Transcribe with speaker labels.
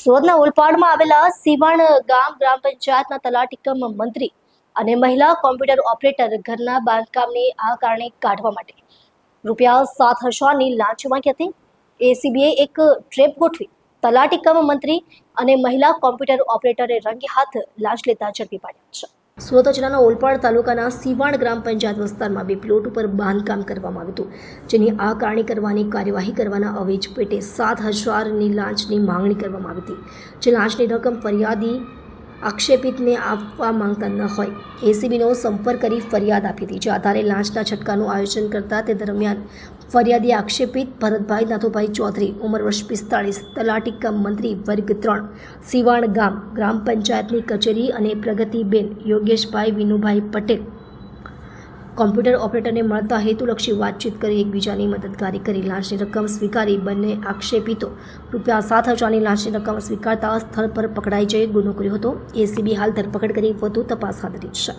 Speaker 1: સુરતના ઓલપાડમાં આવેલા સીવણ ગામ ગ્રામ પંચાયતના તલાટીકમ મંત્રી અને મહિલા કોમ્પ્યુટર ઓપરેટર ઘરના બાંધકામની આ કારણે કાઢવા માટે રૂપિયા સાત હજારની લાંચ માંગી હતી. એસીબીએ એક ટ્રેપ ગોઠવી તલાટીકમ મંત્રી અને મહિલા કોમ્પ્યુટર ઓપરેટરે રંગે હાથ લાંચ લેતા ઝડપી પાડ્યા છે. સુરત જિલ્લાના ઓલપાડ તાલુકાના સીવાણ ગ્રામ પંચાયત વિસ્તારમાં બે પ્લોટ ઉપર બાંધકામ કરવામાં આવ્યું હતું, જેની આ કારણે કરવાની કાર્યવાહી કરવાના અવેજ પેટે સાત હજારની લાંચની માંગણી કરવામાં આવી હતી. જે લાંચની રકમ ફરિયાદી આક્ષેપિતને આપવા માંગતા ન હોય. એસીબીનો સંપર્ક કરી ફરિયાદ આપી હતી. જે આધારે લાંચના છટકાનું આયોજન કરતા તે દરમિયાન ફરિયાદી આક્ષેપિત ભરતભાઈ નાથુભાઈ ચૌધરી, ઉંમર વર્ષ પિસ્તાળીસ, તલાટી કમ મંત્રી વર્ગ ત્રણ, સિવાણ ગામ, ગ્રામ પંચાયતની કચેરી અને પ્રગતિબેન યોગેશભાઈ વિનુભાઈ પટેલ કોમ્પ્યુટર ઓપરેટરને મળતા હેતુલક્ષી વાતચીત કરી એકબીજાની મદદગારી કરી લાંચની રકમ સ્વીકારી બંને આક્ષેપિતો રૂપિયા સાત હજારની લાંચની રકમ સ્વીકારતા સ્થળ પર પકડાઈ જઈ ગુનો કર્યો હતો. એસીબી હાલ ધરપકડ કરી વધુ તપાસ હાથ ધરી છે.